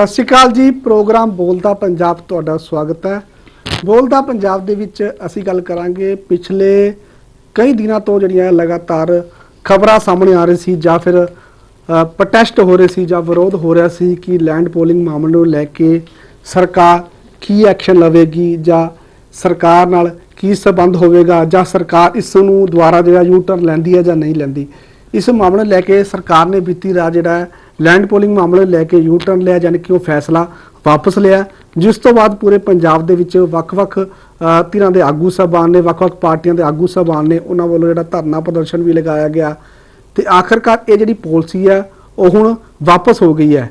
ਸਤਿ ਸ਼੍ਰੀ ਅਕਾਲ ਜੀ, ਪ੍ਰੋਗਰਾਮ ਬੋਲਦਾ ਪੰਜਾਬ ਤੁਹਾਡਾ ਸਵਾਗਤ ਹੈ। ਬੋਲਦਾ ਪੰਜਾਬ ਦੇ ਵਿੱਚ ਅਸੀਂ ਗੱਲ ਕਰਾਂਗੇ ਪਿਛਲੇ ਕਈ ਦਿਨਾਂ ਤੋਂ ਜਿਹੜੀਆਂ ਲਗਾਤਾਰ ਖਬਰਾਂ ਸਾਹਮਣੇ ਆ ਰਹੀ ਸੀ ਜਾਂ ਫਿਰ ਪ੍ਰੋਟੈਸਟ ਹੋ ਰਹੇ ਸੀ ਜਾਂ ਵਿਰੋਧ ਹੋ ਰਿਹਾ ਸੀ ਕਿ ਲੈਂਡ ਪੋਲਿੰਗ ਮਾਮਲੇ ਨੂੰ ਲੈ ਕੇ ਸਰਕਾਰ ਕੀ ਐਕਸ਼ਨ ਲਵੇਗੀ ਜਾਂ ਸਰਕਾਰ ਨਾਲ ਕੀ ਸਬੰਧ ਹੋਵੇਗਾ ਜਾਂ ਸਰਕਾਰ ਇਸ ਨੂੰ ਦੁਬਾਰਾ ਜਿਹੜਾ ਯੂ ਟਰਨ ਲੈਂਦੀ ਹੈ ਜਾਂ ਨਹੀਂ ਲੈਂਦੀ। ਇਸ ਮਾਮਲੇ ਨੂੰ ਲੈ ਕੇ ਸਰਕਾਰ ਨੇ ਬੀਤੀ ਰਾਤ ਜਿਹੜਾ ਲੈਂਡ ਪੋਲਿੰਗ ਮਾਮਲੇ ਨੂੰ ਲੈ ਕੇ ਯੂ ਟਰਨ ਲਿਆ, ਯਾਨੀ ਕਿ ਉਹ ਫੈਸਲਾ ਵਾਪਸ ਲਿਆ। ਜਿਸ ਤੋਂ ਬਾਅਦ ਪੂਰੇ ਪੰਜਾਬ ਦੇ ਵਿੱਚ ਵੱਖ-ਵੱਖ ਧਿਰਾਂ ਦੇ ਆਗੂ ਸਾਹਿਬਾਨ ਨੇ, ਵੱਖ-ਵੱਖ ਪਾਰਟੀਆਂ ਦੇ ਆਗੂ ਸਾਹਿਬਾਨ ਨੇ, ਉਹਨਾਂ ਵੱਲੋਂ ਜਿਹੜਾ ਧਰਨਾ ਪ੍ਰਦਰਸ਼ਨ ਵੀ ਲਗਾਇਆ ਗਿਆ। ਤੇ ਆਖਰਕਾਰ ਇਹ ਜਿਹੜੀ ਪਾਲਿਸੀ ਹੈ, ਉਹ ਹੁਣ ਵਾਪਸ ਹੋ ਗਈ ਹੈ।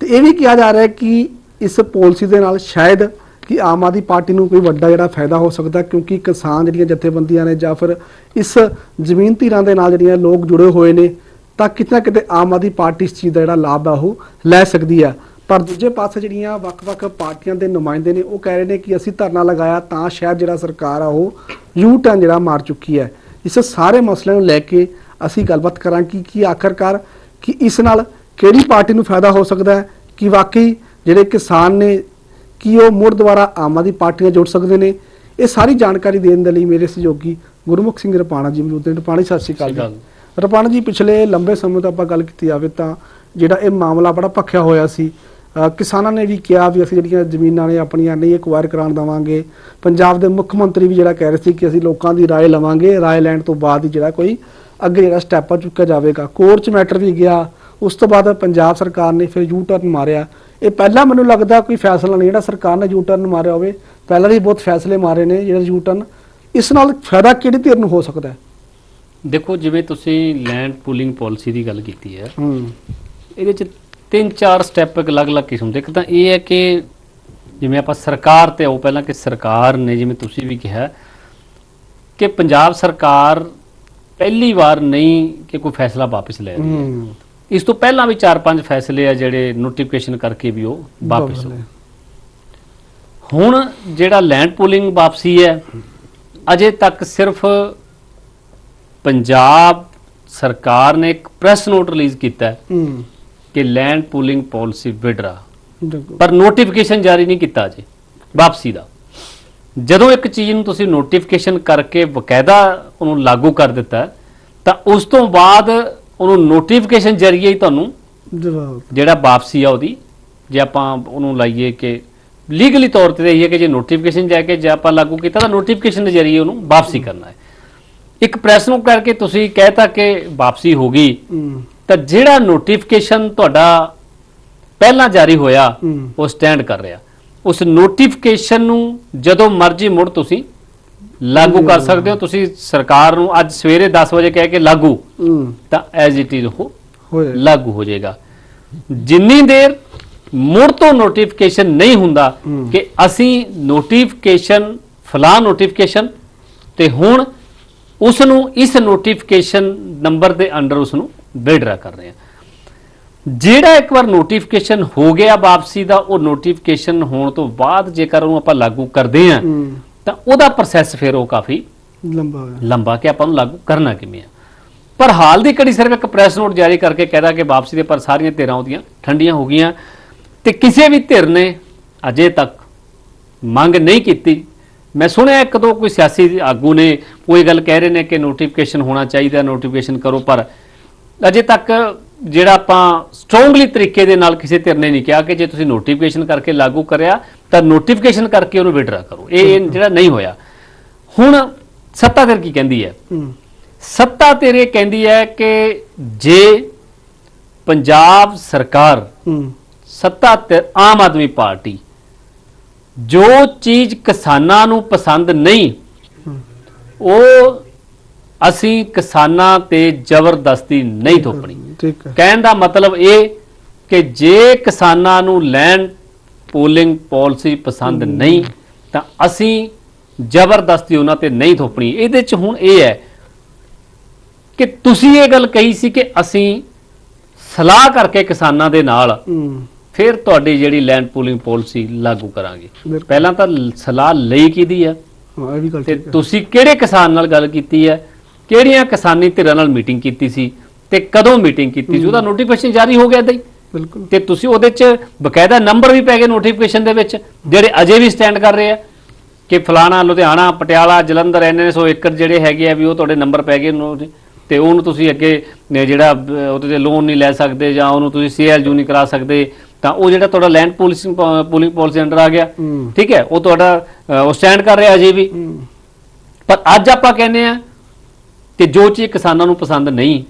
ਤੇ ਇਹ ਵੀ ਕਿਹਾ ਜਾ ਰਿਹਾ ਹੈ ਕਿ ਇਸ ਪਾਲਿਸੀ ਦੇ ਨਾਲ ਸ਼ਾਇਦ ਕਿ ਆਮ ਆਦਮੀ ਪਾਰਟੀ ਨੂੰ ਕੋਈ ਵੱਡਾ ਜਿਹੜਾ ਫਾਇਦਾ ਹੋ ਸਕਦਾ ਕਿਉਂਕਿ ਕਿਸਾਨ ਜਿਹੜੀਆਂ ਜਥੇਬੰਦੀਆਂ ਨੇ ਜਾਂ ਫਿਰ ਇਸ ਜ਼ਮੀਨ ਧਿਰਾਂ ਦੇ ਨਾਲ ਜਿਹੜੀਆਂ ਲੋਕ ਜੁੜੇ ਹੋਏ ਨੇ ਤਾਂ ਕਿਤੇ ਨਾ ਕਿਤੇ ਆਮ ਆਦਮੀ ਪਾਰਟੀ ਇਸ ਚੀਜ਼ ਦਾ ਜਿਹੜਾ ਲਾਭ ਆ ਉਹ ਲੈ ਸਕਦੀ ਆ। ਪਰ ਦੂਜੇ ਪਾਸੇ ਜਿਹੜੀਆਂ ਵੱਖ-ਵੱਖ ਪਾਰਟੀਆਂ ਦੇ ਨੁਮਾਇੰਦੇ ਨੇ, ਉਹ ਕਹਿ ਰਹੇ ਨੇ ਕਿ ਅਸੀਂ ਧਰਨਾ ਲਗਾਇਆ ਤਾਂ ਸ਼ਾਇਦ ਜਿਹੜਾ ਸਰਕਾਰ ਆ ਉਹ ਯੂ ਟਰਨ ਜਿਹੜਾ ਮਾਰ ਚੁੱਕੀ ਹੈ। ਇਸ ਸਾਰੇ ਮਸਲਿਆਂ ਨੂੰ ਲੈ ਕੇ ਅਸੀਂ ਗੱਲਬਾਤ ਕਰਾਂਗੇ ਕਿ ਕੀ ਆਖਰਕਾਰ, ਕਿ ਇਸ ਨਾਲ ਕਿਹੜੀ ਪਾਰਟੀ ਨੂੰ ਫਾਇਦਾ ਹੋ ਸਕਦਾ ਹੈ, ਕਿ ਵਾਕਈ ਜਿਹੜੇ ਕਿਸਾਨ ਨੇ, ਕੀ ਉਹ ਮੁੜ ਦੁਬਾਰਾ ਆਮ ਆਦਮੀ ਪਾਰਟੀ ਨਾਲ ਜੁੜ ਸਕਦੇ ਨੇ। ਇਹ ਸਾਰੀ ਜਾਣਕਾਰੀ ਦੇਣ ਦੇ ਲਈ ਮੇਰੇ ਸਹਿਯੋਗੀ ਗੁਰਮੁਖ ਸਿੰਘ ਰਪਾਣਾ ਜੀ ਮੌਜੂਦ ਨੇ। ਰਪਾਣੀ ਸਤਿ ਸ਼੍ਰੀ ਅਕਾਲ ਜੀ। ਰਪਾਣਾ ਜੀ ਪਿਛਲੇ ਲੰਬੇ ਸਮੇਂ ਤੋਂ ਆਪਾਂ ਗੱਲ ਕੀਤੀ ਜਾਵੇ ਤਾਂ ਜਿਹੜਾ ਇਹ ਮਾਮਲਾ ਬੜਾ ਭਖਿਆ ਹੋਇਆ ਸੀ ਅ, ਕਿਸਾਨਾਂ ਨੇ ਵੀ ਕਿਹਾ ਵੀ ਅਸੀਂ ਜਿਹੜੀਆਂ ਜ਼ਮੀਨਾਂ ਨੇ ਆਪਣੀਆਂ ਨਹੀਂ ਐਕਵਾਇਰ ਕਰਾਉਣ ਦੇਵਾਂਗੇ ਪੰਜਾਬ ਦੇ ਮੁੱਖ ਮੰਤਰੀ ਵੀ ਜਿਹੜਾ ਕਹਿ ਰਹੇ ਸੀ ਕਿ ਅਸੀਂ ਲੋਕਾਂ ਦੀ رائے ਲਵਾਂਗੇ رائے ਲੈਣ ਤੋਂ ਬਾਅਦ ਹੀ ਜਿਹੜਾ ਕੋਈ ਅੱਗੇ ਜਿਹੜਾ ਸਟੈਪ ਆ ਚੁੱਕਿਆ ਜਾਵੇਗਾ ਕੋਰਟ 'ਚ ਮੈਟਰ ਵੀ ਗਿਆ ਉਸ ਤੋਂ ਬਾਅਦ ਪੰਜਾਬ ਸਰਕਾਰ ਨੇ ਫਿਰ ਯੂ ਟਰਨ ਮਾਰਿਆ ਇਹ ਪਹਿਲਾਂ ਮੈਨੂੰ ਲੱਗਦਾ ਕੋਈ ਫੈਸਲਾ ਨਹੀਂ ਜਿਹੜਾ ਸਰਕਾਰ ਨੇ ਯੂ ਟਰਨ ਮਾਰਿਆ ਹੋਵੇ ਪਹਿਲਾਂ ਵੀ ਬਹੁਤ ਫੈਸਲੇ ਮਾਰੇ ਨੇ ਜਿਹੜਾ ਯੂ ਟਰਨ ਇਸ ਨਾਲ ਫਾਇਦਾ ਕਿਹੜੀ ਧਿਰ ਨੂੰ ਹੋ ਸਕਦਾ ਹੈ ਦੇਖੋ ਜਿਵੇਂ ਤੁਸੀਂ ਲੈਂਡ ਪੂਲਿੰਗ ਪਾਲਿਸੀ ਦੀ ਗੱਲ ਕੀਤੀ ਹੈ ਹੂੰ। ਇਹਦੇ ਚ ਤਿੰਨ ਚਾਰ ਸਟੈਪ ਅਲੱਗ-ਅਲੱਗ ਕਿਸਮ ਦੇ। ਇੱਕ ਤਾਂ ਇਹ ਹੈ ਕਿ ਜਿਵੇਂ ਆਪਾਂ ਸਰਕਾਰ ਤੇ ਆਓ ਪਹਿਲਾਂ ਕਿ ਸਰਕਾਰ ਨੇ ਜਿਵੇਂ ਤੁਸੀਂ ਵੀ ਕਿਹਾ ਕਿ ਪੰਜਾਬ ਸਰਕਾਰ ਪਹਿਲੀ ਵਾਰ ਨਹੀਂ ਕਿ ਕੋਈ ਫੈਸਲਾ ਵਾਪਸ ਲੈ ਰਹੀ ਹੈ। ਹੂੰ। ਇਸ ਤੋਂ ਪਹਿਲਾਂ ਵੀ ਚਾਰ ਪੰਜ ਫੈਸਲੇ ਆ ਜਿਹੜੇ ਨੋਟੀਫਿਕੇਸ਼ਨ ਕਰਕੇ ਵੀ ਉਹ ਵਾਪਸ ਹੋ ਹੁਣ ਜਿਹੜਾ ਲੈਂਡ ਪੂਲਿੰਗ ਵਾਪਸੀ ਹੈ ਅਜੇ ਤੱਕ ਸਿਰਫ ਪੰਜਾਬ ਸਰਕਾਰ ਨੇ ਇੱਕ ਪ੍ਰੈਸ ਨੋਟ ਰਿਲੀਜ਼ ਕੀਤਾ ਹੈ ਹੂੰ। ਕਿ ਲੈਂਡ ਪੂਲਿੰਗ ਪਾਲਿਸੀ ਵਿਡਰਾ ਬਿਲਕੁਲ। ਪਰ ਨੋਟੀਫਿਕੇਸ਼ਨ ਜਾਰੀ ਨਹੀਂ ਕੀਤਾ ਅਜੇ ਵਾਪਸੀ ਦਾ। ਜਦੋਂ ਇੱਕ ਚੀਜ਼ ਨੂੰ ਤੁਸੀਂ ਨੋਟੀਫਿਕੇਸ਼ਨ ਕਰਕੇ ਬਕਾਇਦਾ ਉਹਨੂੰ ਲਾਗੂ ਕਰ ਦਿੱਤਾ ਤਾਂ ਉਸ ਤੋਂ ਬਾਅਦ ਉਹਨੂੰ ਨੋਟੀਫਿਕੇਸ਼ਨ ਜਰੀਏ ਹੀ ਤੁਹਾਨੂੰ ਜਵਾਬ। ਜਿਹੜਾ ਵਾਪਸੀ ਆ ਉਹਦੀ ਜੇ ਆਪਾਂ ਉਹਨੂੰ ਲਾਈਏ ਕਿ ਲੀਗਲੀ ਤੌਰ ਤੇ ਇਹ ਹੈ ਕਿ ਜੇ ਨੋਟੀਫਿਕੇਸ਼ਨ ਜਾ ਕੇ ਜੇ ਆਪਾਂ ਲਾਗੂ ਕੀਤਾ ਤਾਂ ਨੋਟੀਫਿਕੇਸ਼ਨ ਦੇ ਜਰੀਏ ਉਹਨੂੰ ਵਾਪਸੀ ਕਰਨਾ ਹੈ। ਇੱਕ ਪ੍ਰੈਸ ਨੂੰ ਕਰਕੇ ਤੁਸੀਂ ਕਹਿਤਾ ਕਿ ਵਾਪਸੀ ਹੋ ਗਈ। ਹੂੰ। ਤਾਂ ਜਿਹੜਾ ਨੋਟੀਫਿਕੇਸ਼ਨ ਤੁਹਾਡਾ ਪਹਿਲਾਂ ਜਾਰੀ ਹੋਇਆ ਹੂੰ। ਉਹ ਸਟੈਂਡ ਕਰ ਰਿਹਾ। ਉਸ ਨੋਟੀਫਿਕੇਸ਼ਨ ਨੂੰ ਜਦੋਂ ਮਰਜ਼ੀ ਮੁੜ ਤੁਸੀਂ ਲਾਗੂ ਕਰ ਸਕਦੇ ਹੋ। ਤੁਸੀਂ ਸਰਕਾਰ ਨੂੰ ਅੱਜ ਸਵੇਰੇ 10 ਵਜੇ ਕਹਿ ਕੇ ਲਾਗੂ। ਹੂੰ। ਤਾਂ ਐਜ਼ ਇਟ ਇਜ਼ ਹੋਇਆ ਲਾਗੂ ਹੋ ਜਾਏਗਾ। ਜਿੰਨੀ ਦੇਰ ਮੁੜ ਤੋਂ ਨੋਟੀਫਿਕੇਸ਼ਨ ਨਹੀਂ ਹੁੰਦਾ ਹੂੰ। ਕਿ ਅਸੀਂ ਨੋਟੀਫਿਕੇਸ਼ਨ ਫਲਾਂ ਨੋਟੀਫਿਕੇਸ਼ਨ ਤੇ ਹੁਣ ਉਸ ਨੂੰ ਇਸ ਨੋਟੀਫਿਕੇਸ਼ਨ ਨੰਬਰ ਦੇ ਅੰਡਰ ਉਸ ਨੂੰ ਵਿਡਰਾ ਕਰ ਰਹੇ ਹਾਂ। ਜਿਹੜਾ ਇੱਕ ਵਾਰ ਨੋਟੀਫਿਕੇਸ਼ਨ ਹੋ ਗਿਆ ਵਾਪਸੀ ਦਾ ਉਹ ਨੋਟੀਫਿਕੇਸ਼ਨ ਹੋਣ ਤੋਂ ਬਾਅਦ ਜੇਕਰ ਉਹਨੂੰ ਆਪਾਂ ਲਾਗੂ ਕਰਦੇ ਹੂੰ ਤਾਂ ਉਹਦਾ ਪ੍ਰੋਸੈਸ ਫਿਰ ਉਹ ਕਾਫੀ ਲੰਬਾ ਹੋਇਆ। ਲੰਬਾ ਕਿ ਆਪਾਂ ਨੂੰ ਲਾਗੂ ਕਰਨਾ ਕਿਵੇਂ ਆ। ਪਰ ਹਾਲ ਦੀ ਘੜੀ ਸਿਰਫ ਇੱਕ ਪ੍ਰੈਸ ਨੋਟ ਜਾਰੀ ਕਰਕੇ ਕਹਿਦਾ ਕਿ ਵਾਪਸੀ ਦੇ ਪਰ ਸਾਰੀਆਂ ਧਿਰਾਂ ਉਹਦੀਆਂ ਠੰਡੀਆਂ ਹੋ ਗਈਆਂ ਤੇ ਕਿਸੇ ਵੀ ਧਿਰ ਨੇ ਅਜੇ ਤੱਕ ਮੰਗ ਨਹੀਂ ਕੀਤੀ ਮੈਂ ਸੁਣਿਆ ਇੱਕ ਦੋ ਕੋਈ ਸਿਆਸੀ ਆਗੂ ਨੇ ਕੋਈ ਗੱਲ ਕਹਿ ਰਹੇ ਨੇ ਕਿ ਨੋਟੀਫਿਕੇਸ਼ਨ ਹੋਣਾ ਚਾਹੀਦਾ ਨੋਟੀਫਿਕੇਸ਼ਨ ਕਰੋ ਪਰ ਅਜੇ ਤੱਕ ਜਿਹੜਾ ਆਪਾਂ ਸਟਰੋਂਗਲੀ ਤਰੀਕੇ ਦੇ ਨਾਲ ਕਿਸੇ ਧਿਰ ਨੇ ਨਹੀਂ ਕਿਹਾ ਕਿ ਜੇ ਤੁਸੀਂ ਨੋਟੀਫਿਕੇਸ਼ਨ ਕਰਕੇ ਲਾਗੂ ਕਰਿਆ ਤਾਂ ਨੋਟੀਫਿਕੇਸ਼ਨ ਕਰਕੇ ਉਹਨੂੰ ਵਿਡਰਾ ਕਰੋ। ਇਹ ਇਹ ਜਿਹੜਾ ਨਹੀਂ ਹੋਇਆ। ਹੁਣ ਸੱਤਾ ਧਿਰ ਕੀ ਕਹਿੰਦੀ ਹੈ? ਸੱਤਾ ਤੇਰੇ ਕਹਿੰਦੀ ਹੈ ਕਿ ਜੇ ਪੰਜਾਬ ਸਰਕਾਰ ਸੱਤਾ ਤੇ ਆਮ ਆਦਮੀ ਪਾਰਟੀ ਜੋ ਚੀਜ਼ ਕਿਸਾਨਾਂ ਨੂੰ ਪਸੰਦ ਨਹੀਂ। ਉਹ ਅਸੀਂ ਕਿਸਾਨਾਂ ਤੇ ਜ਼ਬਰਦਸਤੀ ਨਹੀਂ ਥੋਪਣੀ। ਠੀਕ ਹੈ। ਕਹਿਣ ਦਾ ਮਤਲਬ ਇਹ ਕਿ ਜੇ ਕਿਸਾਨਾਂ ਨੂੰ ਲੈਂਡ ਪੋਲਿੰਗ ਪਾਲਿਸੀ ਪਸੰਦ ਨਹੀਂ ਤਾਂ ਅਸੀਂ ਜ਼ਬਰਦਸਤੀ ਉਹਨਾਂ ਤੇ ਨਹੀਂ ਥੋਪਣੀ। ਇਹਦੇ ਚ ਹੁਣ ਇਹ ਹੈ ਕਿ ਤੁਸੀਂ ਇਹ ਗੱਲ ਕਹੀ ਸੀ ਕਿ ਅਸੀਂ ਸਲਾਹ ਕਰਕੇ ਕਿਸਾਨਾਂ ਦੇ ਨਾਲ ਫਿਰ ਤੁਹਾਡੀ ਜਿਹੜੀ ਲੈਂਡ ਪੂਲਿੰਗ ਪਾਲਿਸੀ ਲਾਗੂ ਕਰਾਂਗੇ। ਪਹਿਲਾਂ ਤਾਂ ਸਲਾਹ ਲਈ ਕਿਹਦੀ ਆ? ਹਾਂ ਇਹ ਵੀ ਗੱਲ ਤੇ ਠੀਕ ਹੈ। ਤੁਸੀਂ ਕਿਹੜੇ ਕਿਸਾਨ ਨਾਲ ਗੱਲ ਕੀਤੀ ਹੈ ਕਿਹੜੀਆਂ ਕਿਸਾਨੀ ਧਿਰਾਂ ਨਾਲ ਮੀਟਿੰਗ ਕੀਤੀ ਸੀ? ਤੇ ਕਦੋਂ ਮੀਟਿੰਗ ਕੀਤੀ ਸੀ? ਉਹਦਾ ਨੋਟੀਫਿਕੇਸ਼ਨ ਜਾਰੀ ਹੋ ਗਿਆ ਏਦਾਂ ਹੀ? ਬਿਲਕੁਲ। ਤੇ ਤੁਸੀਂ ਉਹਦੇ 'ਚ ਬਕਾਇਦਾ ਨੰਬਰ ਵੀ ਪੈ ਗਏ ਨੋਟੀਫਿਕੇਸ਼ਨ ਦੇ ਵਿੱਚ ਜਿਹੜੇ ਅਜੇ ਵੀ ਸਟੈਂਡ ਕਰ ਰਹੇ ਆ? ਕਿ ਫਲਾਣਾ ਲੁਧਿਆਣਾ ਪਟਿਆਲਾ ਜਲੰਧਰ ਇੰਨੇ ਸੌ ਏਕੜ ਜਿਹੜੇ ਹੈਗੇ ਆ ਵੀ ਉਹ ਤੁਹਾਡੇ ਨੰਬਰ ਪੈ ਗਏ ਉਹਨੂੰ ਤੇ- ਤੇ ਉਹਨੂੰ ਤੁਸੀਂ ਅੱਗੇ ਨੇ ਜਿਹੜਾ ਅਹ, ਉਹਦੇ ਤੇ ਲੋਨ ਨਹੀਂ ਲੈ ਸਕਦੇ ਜਾਂ ਉਹਨੂੰ ਤੁਸੀਂ ਸੀਐਲਯੂ ਨਹੀਂ ਕਰਾ ਸਕਦੇ ਤਾਂ ਉਹ ਜਿਹੜਾ ਤੁਹਾਡਾ land policing pooling policy under ਆ ਗਿਆ। ਠੀਕ ਹੈ ਉਹ ਤੁਹਾਡਾ ਉਹ ਸਟੈਂਡ ਕਰ ਰਿਹਾ ਅਜੇ ਵੀ। ਪਰ ਅੱਜ ਆਪਾਂ ਕਹਿੰਦੇ ਆ ਕਿ ਜੋ ਚੀਜ਼ ਕਿਸਾਨਾਂ ਨੂੰ ਪਸੰਦ ਨਹੀਂ